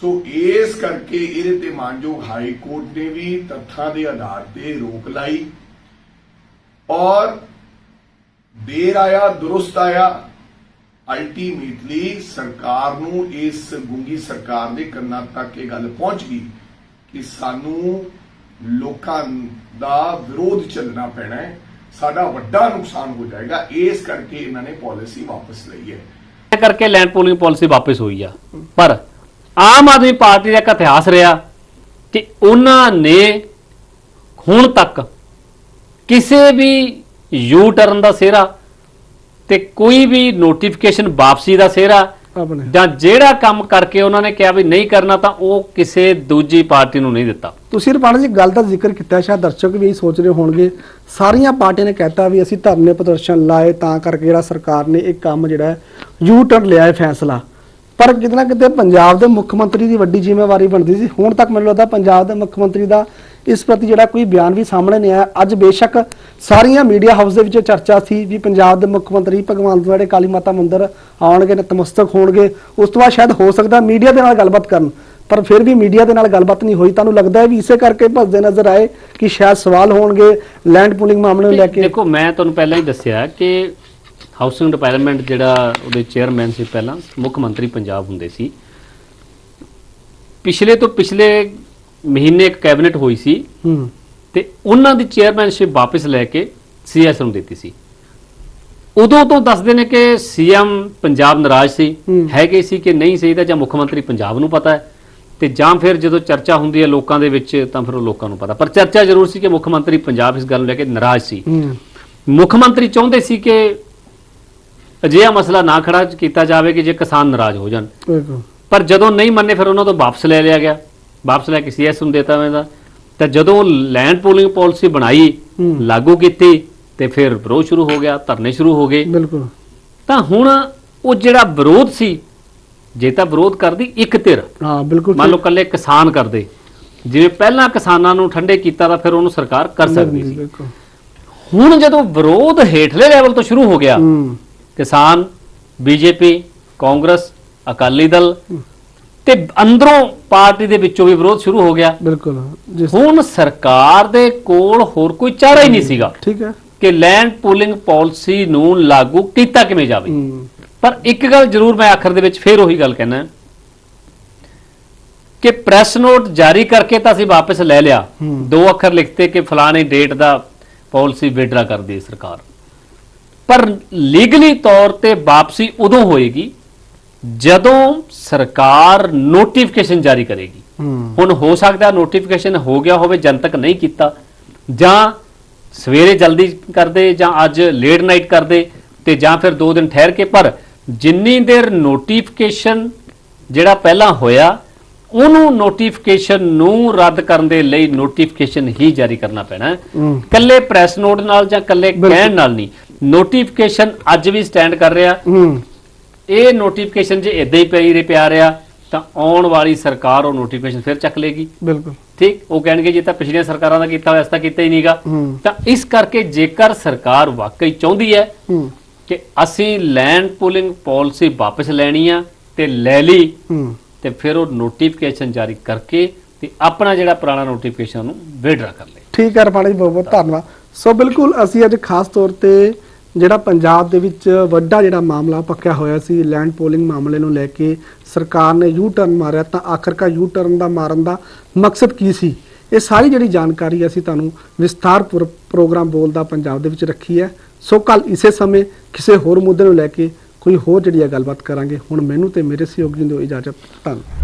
ਸੋ ਇਸ ਕਰਕੇ ਇਹਦੇ ਤੇ ਮਾਨਯੋਗ ਹਾਈ ਕੋਰਟ ਨੇ ਵੀ ਤੱਥਾਂ ਦੇ ਆਧਾਰ ਤੇ ਰੋਕ ਲਾਈ। ਔਰ ਦੇਰ ਆਇਆ, ਦੁਰਸਤ ਆਇਆ ਅਲਟੀਮੇਟਲੀ ਸਰਕਾਰ ਨੂੰ ਇਸ ਗੁੰਗੀ ਸਰਕਾਰ ਦੇ ਕੰਨਾਂ ਤੱਕ ਇਹ ਗੱਲ ਪਹੁੰਚ ਗਈ। ਕਿ ਸਾਨੂੰ ਲੋਕਾਂ ਦਾ ਵਿਰੋਧ ਚੱਲਣਾ ਪੈਣਾ ਹੈ, ਸਾਡਾ ਵੱਡਾ ਨੁਕਸਾਨ ਹੋ ਜਾਏਗਾ। ਇਸ ਕਰਕੇ ਇਹਨਾਂ ਨੇ ਪਾਲਿਸੀ ਵਾਪਸ ਲਈ ਹੈ। ਇਹ ਕਰਕੇ ਲੈਂਡ ਪੂਲਿੰਗ ਪਾਲਿਸੀ ਵਾਪਸ ਹੋਈ ਆ। ਪਰ ਆਮ ਆਦਮੀ ਪਾਰਟੀ ਦਾ ਇੱਕ ਇਤਿਹਾਸ ਰਿਹਾ ਕਿ ਉਹਨਾਂ ਨੇ ਹੁਣ ਤੱਕ ਕਿਸੇ ਵੀ ਯੂ ਟਰਨ ਦਾ ਸਿਹਰਾ ਤੇ ਕੋਈ ਵੀ ਨੋਟੀਫਿਕੇਸ਼ਨ ਵਾਪਸੀ ਦਾ ਸਿਹਰਾ ਆਪਣੇ। ਜਾਂ ਜਿਹੜਾ ਕੰਮ ਕਰਕੇ ਉਹਨਾਂ ਨੇ ਕਿਹਾ ਵੀ ਨਹੀਂ ਕਰਨਾ ਤਾਂ ਉਹ ਕਿਸੇ ਦੂਜੀ ਪਾਰਟੀ ਨੂੰ ਨਹੀਂ ਦਿੱਤਾ। ਤੁਸੀਂ ਰਪਾਲ ਜੀ ਗੱਲ ਦਾ ਜ਼ਿਕਰ ਕੀਤਾ ਸ਼ਾਇਦ ਦਰਸ਼ਕ ਵੀ ਇਹੀ ਸੋਚ ਰਹੇ ਹੋਣਗੇ। ਸਾਰੀਆਂ ਪਾਰਟੀਆਂ ਨੇ ਕਹਿਤਾ ਵੀ ਅਸੀਂ ਧਰਨੇ ਪ੍ਰਦਰਸ਼ਨ ਲਾਏ ਤਾਂ ਕਰਕੇ ਜਿਹੜਾ ਸਰਕਾਰ ਨੇ ਇਹ ਕੰਮ ਜਿਹੜਾ ਹੈ ਯੂ ਟਰਨ ਲਿਆ ਹੈ ਫੈਸਲਾ। ਪਰ ਕਿਤੇ ਨਾ ਕਿਤੇ ਪੰਜਾਬ ਦੇ ਮੁੱਖ ਮੰਤਰੀ ਦੀ ਵੱਡੀ ਜ਼ਿੰਮੇਵਾਰੀ ਬਣਦੀ ਸੀ। ਹੁਣ ਤੱਕ ਮੈਨੂੰ ਲੱਗਦਾ ਪੰਜਾਬ ਦੇ ਮੁੱਖ ਮੰਤਰੀ ਦਾ ਇਸ ਪ੍ਰਤੀ ਜਿਹੜਾ ਕੋਈ ਬਿਆਨ ਵੀ ਸਾਹਮਣੇ ਨਹੀਂ ਆਇਆ। ਅੱਜ ਬੇਸ਼ੱਕ ਸਾਰੀਆਂ ਮੀਡੀਆ ਹਾਊਸ ਦੇ ਵਿੱਚ ਚਰਚਾ ਸੀ ਵੀ ਪੰਜਾਬ ਦੇ ਮੁੱਖ ਮੰਤਰੀ ਭਗਵੰਤ ਮਾਨ ਕਾਲੀ ਮਾਤਾ ਮੰਦਿਰ ਆਉਣਗੇ, ਨਤਮਸਤਕ ਹੋਣਗੇ। ਉਸ ਤੋਂ ਬਾਅਦ ਸ਼ਾਇਦ ਹੋ ਸਕਦਾ ਮੀਡੀਆ ਦੇ ਨਾਲ ਗੱਲਬਾਤ ਕਰਨ, ਪਰ ਫਿਰ ਵੀ ਮੀਡੀਆ ਦੇ ਨਾਲ ਗੱਲਬਾਤ ਨਹੀਂ ਹੋਈ। ਤੁਹਾਨੂੰ ਲੱਗਦਾ ਹੈ ਵੀ ਇਸੇ ਕਰਕੇ ਭੱਜਦੇ ਨਜ਼ਰ ਆਏ ਕਿ ਸ਼ਾਇਦ ਸਵਾਲ ਹੋਣਗੇ, ਲੈਂਡ ਪੂਲਿੰਗ ਮਾਮਲੇ ਨੂੰ ਲੈ ਕੇ? ਦੇਖੋ, ਮੈਂ ਤੁਹਾਨੂੰ ਪਹਿਲਾਂ ਹੀ ਦੱਸਿਆ ਕਿ ਹਾਊਸਿੰਗ ਡਿਪਾਰਟਮੈਂਟ ਜਿਹੜਾ ਉਹਦੇ ਚੇਅਰਮੈਨ ਸੀ ਪਹਿਲਾਂ, ਮੁੱਖ ਮੰਤਰੀ ਪੰਜਾਬ ਹੁੰਦੇ ਸੀ। ਪਿਛਲੇ ਤੋਂ ਪਿਛਲੇ ਮਹੀਨੇ ਇੱਕ ਕੈਬਨਿਟ ਹੋਈ ਸੀ ਹੂੰ। ਤੇ ਉਹਨਾਂ ਦੀ ਚੇਅਰਮੈਨਸ਼ਿਪ ਵਾਪਸ ਲੈ ਕੇ ਸੀਐਸ ਨੂੰ ਦਿੱਤੀ ਸੀ। ਉਦੋਂ ਤੋਂ ਦੱਸਦੇ ਨੇ ਕਿ ਸੀਐਮ ਪੰਜਾਬ ਨਾਰਾਜ਼ ਸੀ। ਹੈਗੇ ਸੀ ਕਿ ਨਹੀਂ ਸਹੀ ਤਾਂ ਜਾਂ ਮੁੱਖ ਮੰਤਰੀ ਪੰਜਾਬ ਨੂੰ ਪਤਾ ਹੈ। ਤੇ ਜਾਂ ਫਿਰ ਜਦੋਂ ਚਰਚਾ ਹੁੰਦੀ ਹੈ ਲੋਕਾਂ ਦੇ ਵਿੱਚ ਤਾਂ ਫਿਰ ਉਹ ਲੋਕਾਂ ਨੂੰ ਪਤਾ। ਪਰ ਚਰਚਾ ਜ਼ਰੂਰ ਸੀ ਕਿ ਮੁੱਖ ਮੰਤਰੀ ਪੰਜਾਬ ਇਸ ਗੱਲ ਨੂੰ ਲੈ ਕੇ ਨਾਰਾਜ਼ ਸੀ। ਮੁੱਖ ਮੰਤਰੀ ਚਾਹੁੰਦੇ ਸੀ ਕਿ ਅਜਿਹਾ ਮਸਲਾ ਨਾ ਖੜਾ ਕੀਤਾ ਜਾਵੇ ਕਿ ਜੇ ਕਿਸਾਨ ਨਾਰਾਜ਼ ਹੋ ਜਾਣ। ਪਰ ਜਦੋਂ ਨਹੀਂ ਮੰਨੇ ਫਿਰ ਉਹਨਾਂ ਤੋਂ ਵਾਪਸ ਲੈ ਲਿਆ ਗਿਆ। ਵਾਪਸ ਲੈ ਕੇ ਸੀਐਸ ਨੂੰ ਦੇਤਾ ਹੋਵੇਗਾ ਤਾਂ। ਜਦੋਂ ਲੈਂਡ ਪੂਲਿੰਗ ਪਾਲਿਸੀ ਬਣਾਈ। ਲਾਗੂ ਕੀਤੀ ਤੇ ਫਿਰ ਵਿਰੋਧ ਸ਼ੁਰੂ ਹੋ ਗਿਆ ਧਰਨੇ ਸ਼ੁਰੂ ਹੋ ਗਏ। ਬਿਲਕੁਲ। ਤਾਂ ਹੁਣ ਉਹ ਜਿਹੜਾ ਵਿਰੋਧ ਸੀ ਜੇ ਤਾਂ ਵਿਰੋਧ ਕਰਦੀ ਇੱਕ ਧਿਰ। ਹਾਂ ਬਿਲਕੁਲ ਮੰਨ ਲਓ ਕੱਲੇ ਕਿਸਾਨ ਕਰਦੇ। ਜਿਵੇਂ ਪਹਿਲਾਂ ਕਿਸਾਨਾਂ ਨੂੰ ਠੰਡੇ ਕੀਤਾ ਤਾਂ ਫਿਰ ਉਹਨੂੰ ਸਰਕਾਰ ਕਰ ਸਕਦੀ ਸੀ। ਹੁਣ ਜਦੋਂ ਵਿਰੋਧ ਹੇਠਲੇ ਲੈਵਲ ਤੋਂ ਸ਼ੁਰੂ ਹੋ ਗਿਆ ਕਿਸਾਨ ਬੀਜੇਪੀ ਕਾਂਗਰਸ ਅਕਾਲੀ ਦਲ ਤੇ ਅੰਦਰੋਂ ਪਾਰਟੀ ਦੇ ਵਿੱਚੋਂ ਵੀ ਵਿਰੋਧ ਸ਼ੁਰੂ ਹੋ ਗਿਆ। ਬਿਲਕੁਲ ਜਿਸ ਹੁਣ ਸਰਕਾਰ ਦੇ ਕੋਲ ਹੋਰ ਕੋਈ ਚਾਰਾ ਹੀ ਨਹੀਂ ਸੀਗਾ ਠੀਕ ਹੈ। ਕਿ ਲੈਂਡ ਪੂਲਿੰਗ ਪਾਲਿਸੀ ਨੂੰ ਲਾਗੂ ਕੀਤਾ ਕਿਵੇਂ ਜਾਵੇ। ਪਰ ਇੱਕ ਗੱਲ ਜ਼ਰੂਰ ਮੈਂ ਆਖਰ ਦੇ ਵਿੱਚ ਫੇਰ ਉਹੀ ਗੱਲ ਕਹਿਣਾ। ਕਿ ਪ੍ਰੈਸ ਨੋਟ ਜਾਰੀ ਕਰਕੇ ਤਾਂ ਅਸੀਂ ਵਾਪਸ ਲੈ ਲਿਆ। ਦੋ ਅੱਖਰ ਲਿਖਤੇ ਕਿ ਫਲਾਣੇ ਡੇਟ ਦਾ ਪਾਲਿਸੀ ਵਿਡਰਾ ਕਰਦੀ ਹੈ ਸਰਕਾਰ। ਪਰ ਲੀਗਲੀ ਤੌਰ ਤੇ ਵਾਪਸੀ ਉਦੋਂ ਹੋਏਗੀ ਜਦੋਂ ਸਰਕਾਰ ਨੋਟੀਫਿਕੇਸ਼ਨ ਜਾਰੀ ਕਰੇਗੀ ਹੁਣ ਹੋ ਸਕਦਾ ਨੋਟੀਫਿਕੇਸ਼ਨ ਹੋ ਗਿਆ ਹੋਵੇ ਜਨਤਕ ਨਹੀਂ ਕੀਤਾ ਜਾਂ ਸਵੇਰੇ ਜਲਦੀ ਕਰਦੇ ਜਾਂ ਅੱਜ ਲੇਟ ਨਾਈਟ ਕਰਦੇ ਤੇ ਜਾਂ ਫਿਰ 2 ਦਿਨ ਠਹਿਰ ਕੇ ਪਰ ਜਿੰਨੀ ਦੇਰ ਨੋਟੀਫਿਕੇਸ਼ਨ ਜਿਹੜਾ ਪਹਿਲਾਂ ਹੋਇਆ ਉਹਨੂੰ ਨੋਟੀਫਿਕੇਸ਼ਨ ਨੂੰ ਰੱਦ ਕਰਨ ਦੇ ਲਈ ਨੋਟੀਫਿਕੇਸ਼ਨ ਹੀ ਜਾਰੀ ਕਰਨਾ ਪੈਣਾ। ਹੈ। ਕੱਲੇ ਪ੍ਰੈਸ ਨੋਟ ਨਾਲ ਜਾਂ ਕੱਲੇ। ਕਹਿਣ ਨਾਲ ਨਹੀਂ ਨੋਟੀਫਿਕੇਸ਼ਨ ਅੱਜ ਵੀ ਸਟੈਂਡ ਕਰ ਰਿਹਾ। ਇਹ ਨੋਟੀਫਿਕੇਸ਼ਨ ਜੇ ਇਦਾਂ ਹੀ ਪਈ ਪਿਆ ਰਿਹਾ ਤਾਂ ਆਉਣ ਵਾਲੀ ਸਰਕਾਰ ਉਹ ਨੋਟੀਫਿਕੇਸ਼ਨ ਫਿਰ ਚੱਕ ਲੇਗੀ। ਬਿਲਕੁਲ। ਠੀਕ? ਉਹ ਕਹਿਣਗੇ ਜੇ ਤਾਂ ਪਿਛਲੀਆਂ ਸਰਕਾਰਾਂ ਦਾ ਕੀਤਾ ਹੋਇਆ ਇਸ ਤਾਂ ਕੀਤਾ ਹੀ ਨਹੀਂਗਾ। ਤਾਂ ਇਸ ਕਰਕੇ ਜੇਕਰ ਸਰਕਾਰ ਵਾਕਈ ਚਾਹੁੰਦੀ ਹੈ ਕਿ ਅਸੀਂ ਲੈਂਡ ਪੂਲਿੰਗ ਪਾਲਿਸੀ ਵਾਪਸ ਲੈਣੀ ਆ ਤੇ ਲੈ ਲਈ ਤੇ ਫਿਰ ਉਹ ਨੋਟੀਫਿਕੇਸ਼ਨ ਜਾਰੀ ਕਰਕੇ ਤੇ ਆਪਣਾ ਜਿਹੜਾ ਪੁਰਾਣਾ ਨੋਟੀਫਿਕੇਸ਼ਨ ਨੂੰ ਵਿਡਰਾ ਕਰ ਲੇ ਠੀਕ ਹੈ ਰਪਾਲ ਬਹੁਤ ਬਹੁਤ ਧੰਨਵਾਦ। ਸੋ ਬਿਲਕੁਲ ਅਸੀਂ ਅੱਜ ਖਾਸ ਤੌਰ ਤੇ ਜਿਹੜਾ ਪੰਜਾਬ ਦੇ ਵਿੱਚ ਵੱਡਾ ਜਿਹੜਾ ਮਾਮਲਾ ਪੱਕਿਆ ਹੋਇਆ ਸੀ ਲੈਂਡ ਪੋਲਿੰਗ ਮਾਮਲੇ ਨੂੰ ਲੈ ਕੇ ਸਰਕਾਰ ਨੇ ਯੂ ਟਰਨ ਮਾਰਿਆ, ਤਾਂ ਆਖਰਕਾਰ ਯੂ ਟਰਨ ਦਾ ਮਾਰਨ ਦਾ ਮਕਸਦ ਕੀ ਸੀ? ਇਹ ਸਾਰੀ ਜਿਹੜੀ ਜਾਣਕਾਰੀ ਅਸੀਂ ਤੁਹਾਨੂੰ ਵਿਸਥਾਰਪੂਰਵਕ ਪ੍ਰੋਗਰਾਮ ਬੋਲਦਾ ਪੰਜਾਬ ਦੇ ਵਿੱਚ ਰੱਖੀ ਹੈ। ਸੋ ਕੱਲ ਇਸੇ ਸਮੇਂ ਕਿਸੇ ਹੋਰ ਮੁੱਦੇ ਨੂੰ ਲੈ ਕੇ ਕੋਈ ਹੋਰ ਜਿਹੜੀ ਹੈ ਗੱਲਬਾਤ ਕਰਾਂਗੇ। ਹੁਣ ਮੈਨੂੰ ਤੇ ਮੇਰੇ ਸਹਿਯੋਗੀ ਨੂੰ ਦਿਓ ਇਜਾਜ਼ਤ, ਧੰਨਵਾਦ।